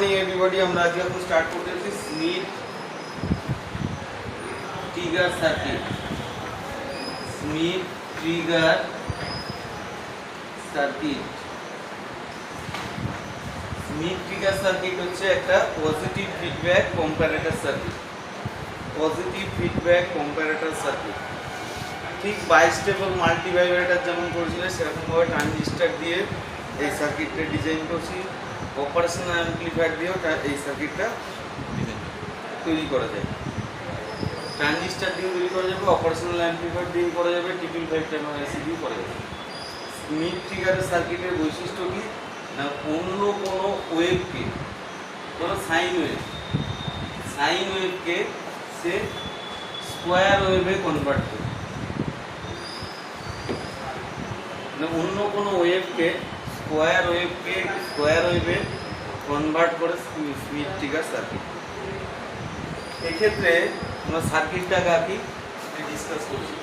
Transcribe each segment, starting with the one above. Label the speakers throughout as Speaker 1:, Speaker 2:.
Speaker 1: Morning everybody আমরা আজকে এখন স্টার্ট করতেছি Schmitt trigger circuit Schmitt trigger circuit Schmitt trigger circuit হচ্ছে একটা positive feedback comparator circuit positive feedback comparator circuit ঠিক বাইস্টেবল মাল্টিভাইব্রেটার যেমন করেছিল, সেরকমভাবে ট্রানজিস্টার দিয়ে এই সার্কিটটা ডিজাইন করছি। অপারেশনাল অ্যাম্পলিফায়ার দিয়েও এই সার্কিটটা তৈরি করা যায়। ট্রানজিস্টার দিয়ে তৈরি করা যাবে অপারেশনাল অ্যাম্পলিফায়ার দিয়ে করা যাবে টিপিল ফাইভ টাইম এসি দিয়ে করা যাবে। স্মিথ ট্রিগারের সার্কিটের বৈশিষ্ট্য কি? না, অন্য কোনো ওয়েভকে ধরো সাইন ওয়েভ সাইন ওয়েভকে সে স্কোয়ার ওয়েভে কনভার্ট করে। অন্য কোনো ওয়েভকে স্কোয়ার ওয়েভকে স্কোয়ার ওয়েভে কনভার্ট করে স্মিথ ট্রিগার সার্কিট এক্ষেত্রে আমরা সার্কিটটাকে আঁকি ডিসকাস করছি।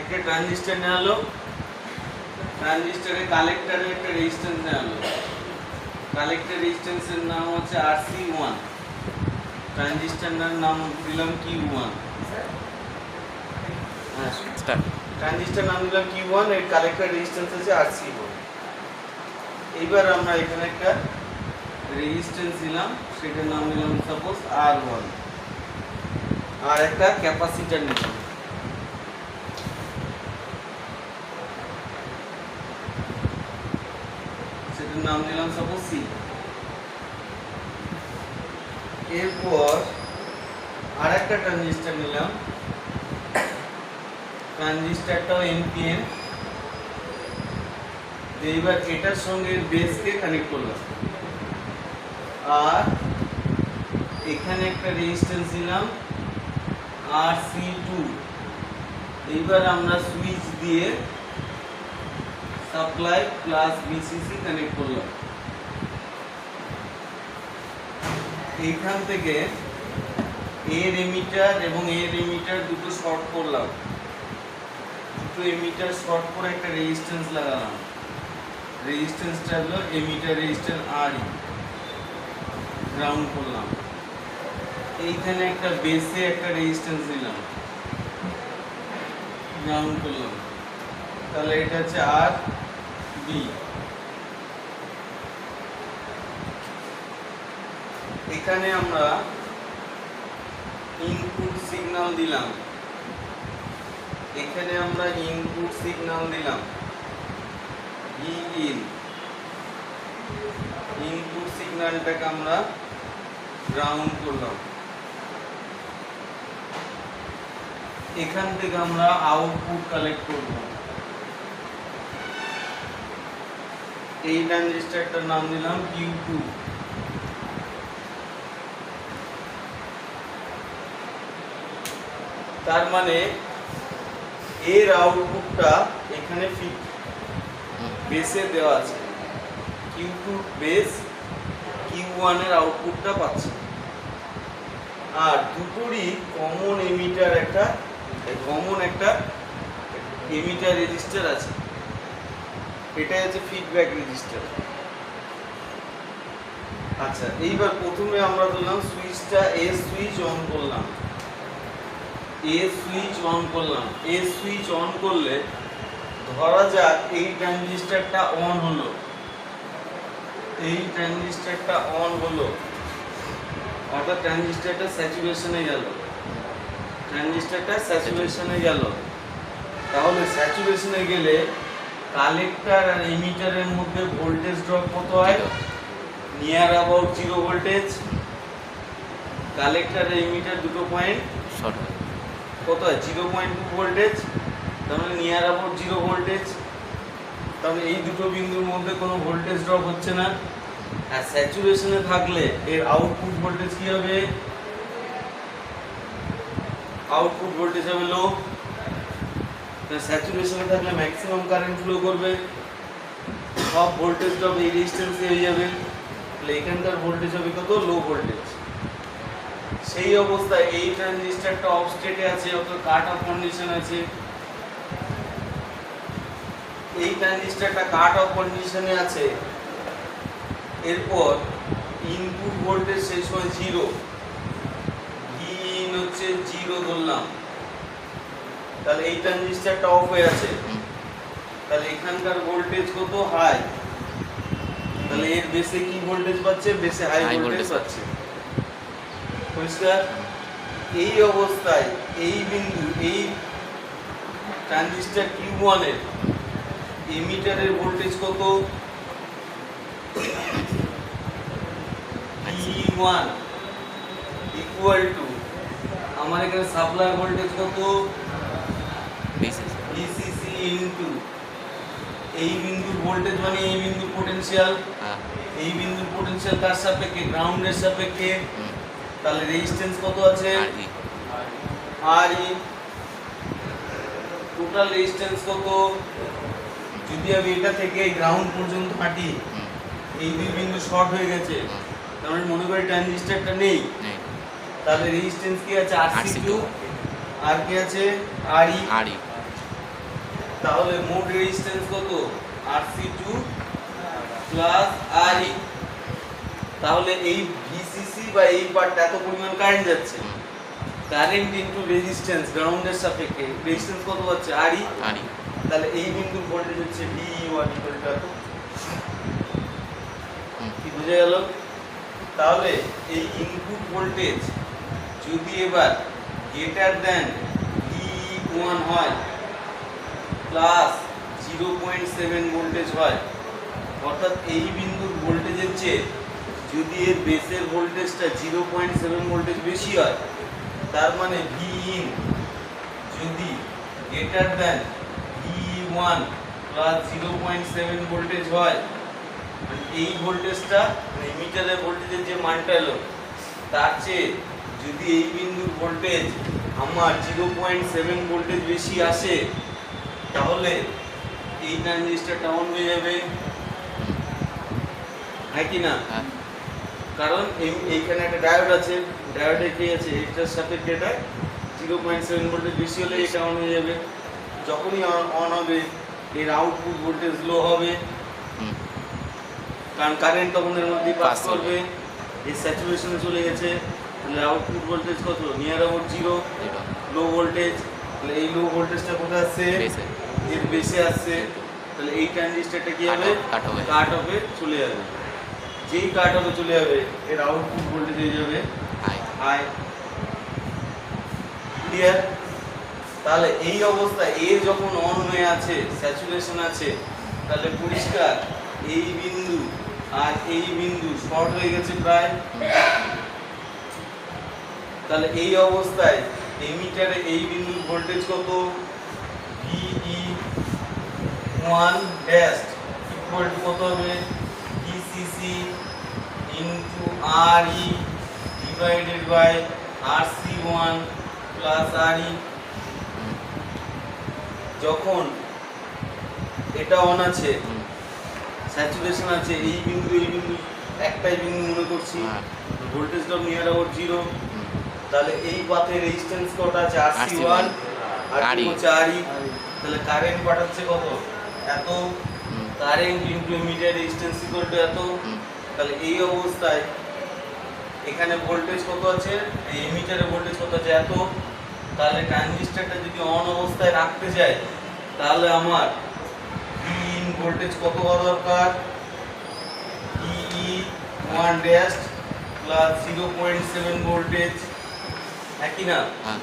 Speaker 1: একটা ট্রানজিস্টার নেওয়া হলো ট্রানজিস্টারের কালেক্টরের একটা রেজিস্ট্যান্স নেওয়া হলো কালেক্টর রেজিস্ট্যান্সের নাম হচ্ছে আর সি ওয়ান। ট্রানজিস্টারের নাম দিলাম কিউ ওয়ান। হ্যাঁ ট্রানজিস্টার নাম দিলাম কিউ ওয়ানের কালেক্টর রেজিস্ট্যান্স হচ্ছে আর সি ওয়ান। এইবার আমরা এখানে একটা রেজিস্ট্যান্স দিলাম সেটার নাম দিলাম সাপোজ আর ওয়ান। আর একটা ক্যাপাসিটার নিলাম। নাম দিলাম সাপোজ সি এরপর আর একটা ট্রানজিস্টার নিলাম ট্রানজিস্টারটাও এনপিএন এইবার এটার সঙ্গে বেসকে কানেক্ট করলাম। আর এখানে একটা রেজিস্ট্যান্স দিলাম আর সি টু এইবার আমরা সুইচ দিয়ে সাপ্লাই প্লাস বিসিসি কানেক্ট করলাম। এইখান থেকে এর এমিটার এবং এর এমিটার দুটো শর্ট করলাম। দুটো এমিটার শর্ট করে একটা রেজিস্ট্যান্স লাগালাম। রেজিস্ট্যান্সটা হলো এমিটার রেজিস্ট্যান্স আর গ্রাউন্ড করলাম। এইখানে একটা বেসে একটা রেজিস্ট্যান্স দিলাম গ্রাউন্ড করলাম। তাহলে এটা হচ্ছে আর বি এখানে আমরা ইনপুট সিগন্যাল দিলাম। এখানে আমরা ইনপুট সিগন্যাল দিলাম। ইন ইনপুট সিগন্যালটাকে আমরা গ্রাউন্ড করলাম। এখান থেকে আমরা আউটপুট কালেক্ট করব। এই ট্রানজিস্টারটার নাম দিলাম কিউ টু তার মানে এর আউটপুটটা এখানে ফিট বেসে দেওয়া আছে। কিউ টু বেস কিউ ওয়ানের আউটপুটটা পাচ্ছে। আর দুটোরই কমন এমিটার একটা কমন একটা এমিটার রেজিস্টার আছে। এটা হচ্ছে ফিডব্যাক রেজিস্টার আচ্ছা এইবার প্রথমে আমরা ধরলাম সুইচটা এ সুইচ অন করলাম। এ সুইচ অন করলাম। এ সুইচ অন করলে ধরা যাক এই ট্রানজিস্টারটা অন হলো। এই ট্রানজিস্টারটা অন হলো। অর্থাৎ ট্রানজিস্টারটা স্যাচুরেশনে গেল। ট্রানজিস্টারটা স্যাচুরেশনে গেল। তাহলে স্যাচুরেশনে গেলে কালেক্টর আর এমিটারের মধ্যে ভোল্টেজ ড্রপ কত হয়? Near about zero voltage collector R emitter দুটো পয়েন্ট
Speaker 2: শর্ট
Speaker 1: কত হয়? জিরো পয়েন্ট টু ভোল্টেজ তাহলে নিয়ার অ্যাবাউট জিরো ভোল্টেজ তাহলে এই দুটো বিন্দুর মধ্যে কোনো ভোল্টেজ ড্রপ হচ্ছে না। আর স্যাচুরেশনে থাকলে এর আউটপুট ভোল্টেজ কী হবে? আউটপুট ভোল্টেজ হবে লো স্যাচুরেশনে থাকলে ম্যাক্সিমাম কারেন্ট ফ্লো করবে। সব ভোল্টেজ ড্রপ এই রেজিস্ট্যান্সে হয়ে যাবে। তাহলে এখানকার ভোল্টেজ হবে কত? লো ভোল্টেজ সেই অবস্থায় এই ট্রানজিস্টরটা অফ স্টেটে আছে অত কাট অফ কন্ডিশন আছে। এই ট্রানজিস্টরটা কাট অফ কন্ডিশনে আছে। এরপর ইনপুট ভোল্টেজ সেই সময় জিরো ইন হচ্ছে জিরো ধরলাম। তাহলে এই ট্রানজিস্টরটা অফ হয়ে আছে। তাহলে এখানকার ভোল্টেজ কত? হাই তাহলে এর বেসে কি ভোল্টেজ পাচ্ছে? বেসে হাই ভোল্টেজ পাচ্ছে। পরিষ্কার? এই অবস্থায় এই বিন্দু এই ট্রানজিস্টর কিউ ওয়ানের এমিটারের ভোল্টেজ কত? ওয়ান ইকুয়াল টু আমার এখানে সাপ্লাই ভোল্টেজ কত?
Speaker 2: বেসিস
Speaker 1: ভিসিসি ইনটু এই বিন্দুর ভোল্টেজ মানে এই বিন্দুর পোটেনশিয়াল
Speaker 2: হ্যাঁ।
Speaker 1: এই বিন্দুর পোটেনশিয়াল কার সাপেক্ষে গ্রাউন্ডের সাপেক্ষে। তাহলে রেজিস্ট্যান্স কত আছে?
Speaker 2: আর ই
Speaker 1: টোটাল রেজিস্ট্যান্স কত? যদি আমি এটা থেকে গ্রাউন্ড পর্যন্ত হাঁটি এই দুই বিন্দু শর্ট হয়ে গেছে। তার মানে মনে করি ট্রানজিস্টরটা নেই। তাহলে রেজিস্ট্যান্স কি আছে? আর সি
Speaker 2: RC2
Speaker 1: আর কি আছে? আর ই
Speaker 2: আর ই
Speaker 1: তাহলে মোট রেজিস্ট্যান্স কত? R C two plus R E তাহলে এই ভিসিসি বা এই পার্টটা এত পরিমাণ কারেন্ট যাচ্ছে। কারেন্ট ইনটু রেজিস্ট্যান্স গ্রাউন্ডের সাপেক্ষে। রেজিস্ট্যান্স কত হচ্ছে? আর ই
Speaker 2: আর ই
Speaker 1: তাহলে এই বিন্দুর ভোল্টেজ হচ্ছে ভি ওয়ান ইকুয়াল টু কি বোঝা গেল? তাহলে এই ইনপুট ভোল্টেজ যদি এবার গ্রেটার দেন ভি ওয়ান হয় plus zero point seven voltage হয়। অর্থাৎ এই বিন্দুর ভোল্টেজের চেয়ে যদি এর বেসের ভোল্টেজটা জিরো পয়েন্ট সেভেন ভোল্টেজ বেশি হয়, তার মানে ভি ইন যদি greater than V one plus zero point seven voltage হয় এই ভোল্টেজটা মানে মিটারের ভোল্টেজের যে মানটা এলো, তার চেয়ে যদি এই বিন্দুর ভোল্টেজ আমার জিরো পয়েন্ট সেভেন ভোল্টেজ বেশি আসে তাহলে এই ট্রানজিস্টারটা অন হয়ে যাবে। হ্যাঁ কি না?
Speaker 2: হ্যাঁ।
Speaker 1: কারণ এইখানে একটা ডায়োড আছে। ডায়োডে কি আছে? এটার সাথে এটা জিরো পয়েন্ট সেভেন ভোল্টেজ বেশি হলে এটা অন হয়ে যাবে। যখনই অন হবে এর আউটপুট ভোল্টেজ লো হবে। কারণ কারেন্ট তখন এর মধ্যে পাস
Speaker 2: করবে।
Speaker 1: এই স্যাচুরেশনে চলে গেছে। তাহলে আউটপুট ভোল্টেজ কত? Near about zero low voltage তাহলে এই লো ভোল্টেজটা কোথায়
Speaker 2: বেসে
Speaker 1: এর বেশি আসছে তাহলে এই ট্রানজিস্টারটা কি হবে?
Speaker 2: cut হবে।
Speaker 1: কাট অফে চলে যাবে। যেই কাট হবে চলে যাবে এর আউটপুট ভোল্টেজ হয়ে যাবে
Speaker 2: হাই
Speaker 1: হাই ক্লিয়ার তাহলে এই অবস্থায় এ যখন অন হয়ে আছে স্যাচুরেশন আছে তাহলে পরিষ্কার এই বিন্দু আর এই বিন্দু শর্ট হয়ে গেছে প্রায়। তাহলে এই অবস্থায় এমিটারে এই বিন্দুর ভোল্টেজ কত VE one dash equal to কত হবে VCC into R E divided by R C one plus R E যখন এটা অন আছে। স্যাচুরেশন আছে এই বিন্দু এই বিন্দু একটাই বিন্দু মনে করছি voltage drop near about zero. তাহলে এই পাথে রেজিস্ট্যান্স কত আছে আর সি
Speaker 2: RC1
Speaker 1: ওয়ান আর
Speaker 2: RE
Speaker 1: হচ্ছে আর তাহলে কারেন্ট পাঠাচ্ছে কত? এত। Current into meter resistance equal to এত। তাহলে এই অবস্থায় এখানে ভোল্টেজ কত আছে? এই এমিটারে ভোল্টেজ কত আছে? এত। তাহলে ট্রানজিস্টরটা যদি অন অবস্থায় রাখতে যাই তাহলে আমার ইন ভোল্টেজ কত হওয়া দরকার? EE one dash plus zero point seven voltage একই না?
Speaker 2: হ্যাঁ।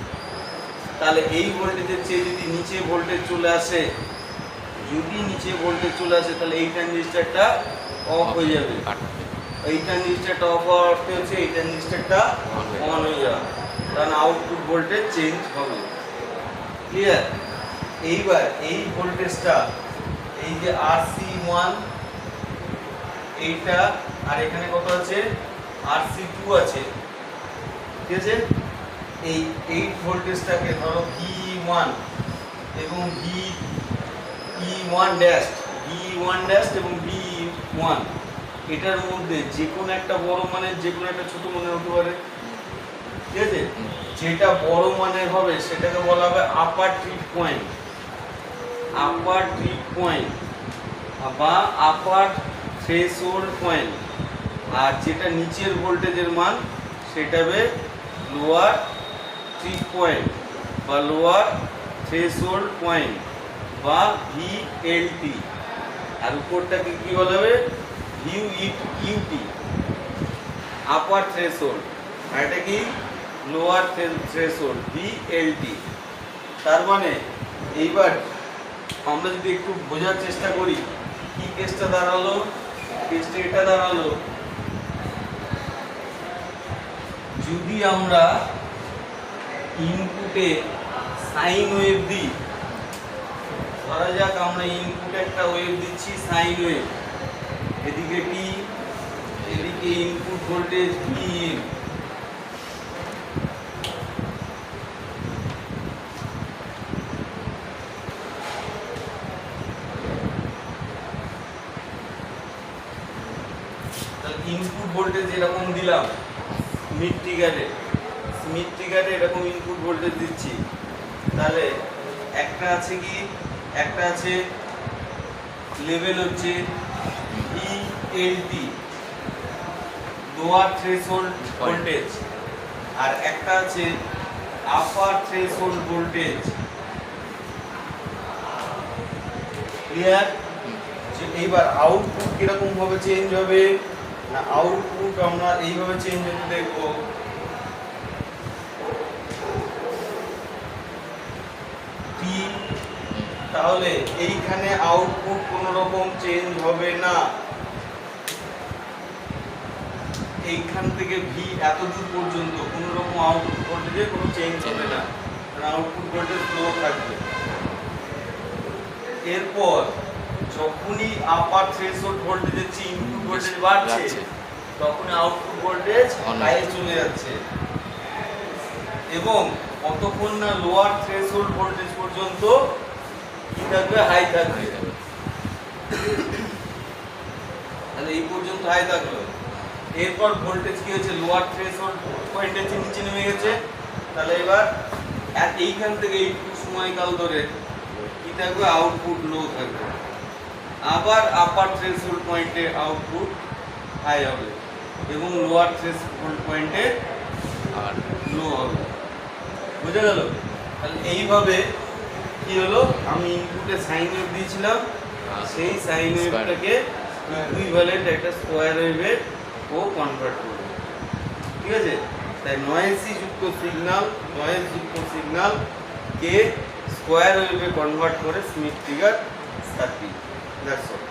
Speaker 1: তাহলে এই ভোল্টেজের চেয়ে যদি নিচে ভোল্টেজ চলে আসে যদি নিচে ভোল্টেজ চলে আসে তাহলে এই ট্রানজিস্টরটা অফ হয়ে যাবে। এই ট্রানজিস্টরটা অফ হওয়ার অর্থ হচ্ছে এই ট্রানজিস্টরটা অন হয়ে যাবে। কারণ আউটপুট ভোল্টেজ চেঞ্জ হবে। ক্লিয়ার এইবার এই ভোল্টেজটা এই যে আর সি ওয়ান এইটা আর এখানে কত আছে? আর সি টু আছে। ঠিক আছে? এই এইট ভোল্টেজটাকে ধরো ভি ওয়ান এবং V E one dash V one dash এবং ভি ওয়ান এটার মধ্যে যে কোনো একটা বড় মানের যে কোনো একটা ছোট মানের হতে পারে। ঠিক আছে? যেটা বড় মানের হবে, সেটাকে বলা হবে upper trip point upper trip point বা আপার থ্রেশহোল্ড পয়েন্ট আর যেটা নিচের ভোল্টেজের মান, সেটা লোয়ার ট্রিপ পয়েন্ট বা লোয়ার থ্রেশহোল্ড পয়েন্ট বা ভিএলটি আর উপরটাকে কি বলা হবে? ভিউ ইউটি আপার থ্রেশহোল্ড আর এটা কি? লোয়ার থ্রেশহোল্ড ভিএলটি তার মানে এইবার আমরা যদি একটু বোঝার চেষ্টা করি, কি কেসটা দাঁড়াল? কেসটা এটা দাঁড়াল। যদি আমরা ইনপুটে সাইন ওয়েভ দিই। ধরা যাক আমরা ইনপুটে একটা ওয়েভ দিচ্ছি সাইন ওয়েভ এদিকে টি এদিকে input voltage V input voltage এরকম দিলাম স্মিথ ট্রিগারে এরকম ইনপুট ভোল্টেজ দিচ্ছি, তাহলে একটা আছে কি? একটা আছে লেভেল হচ্ছে ইএলটি লোয়ার থ্রেশহোল্ড ভোল্টেজ আর একটা আছে আপার থ্রেশহোল্ড ভোল্টেজ ক্লিয়ার এইবার আউটপুট কীরকম ভাবে চেঞ্জ হবে? না আউটপুট আমরা এইভাবে চেঞ্জ হতে দেখব টি তাহলে এইখানে আউটপুট কোনো রকম চেঞ্জ হবে না। এইখান থেকে ভি এত দূর পর্যন্ত কোনো রকম আউটপুট ভোল্টেজে কোনো চেঞ্জ হবে না। আউটপুট ভোল্টেজ ফ্লো থাকবে। এরপর যখনই আপার থ্রেশহোল্ড ভোল্টেজের চেয়ে ইনপুট ভোল্টেজ বাড়ছে। তখন আউটপুট ভোল্টেজ হাইয়ে চলে যাচ্ছে। এবং কতক্ষণ না লোয়ার থ্রেশহোল্ড ভোল্টেজ পর্যন্ত কি থাকবে? হাই থাকবে। তাহলে এই পর্যন্ত হাই থাকল। এরপর ভোল্টেজ কি হয়েছে? লোয়ার থ্রেশহোল্ড পয়েন্টের নিচে নেমে গেছে। তাহলে এবার এইখান থেকে এইটুকু সময়কাল ধরে কি থাকবে? আউটপুট লো থাকবে। আবার আপার থ্রেশহোল্ড পয়েন্টে আউটপুট হাই হবে এবং লোয়ার থ্রেশহোল্ড পয়েন্টে
Speaker 2: আর
Speaker 1: লো হবে। বুঝে গেল? তাহলে এইভাবে কি হলো? আমি ইনপুটে সাইন ওয়েভ দিয়েছিলাম। সেই সাইন ওয়েভটাকে ইকুইভ্যালেন্ট একটা স্কোয়ার ওয়েভে ও কনভার্ট করবে ঠিক আছে? তাই নয়েসি যুক্ত সিগনাল নয়েস যুক্ত সিগনাল কে স্কোয়ার ওয়েভে কনভার্ট করে Schmitt trigger circuit that's all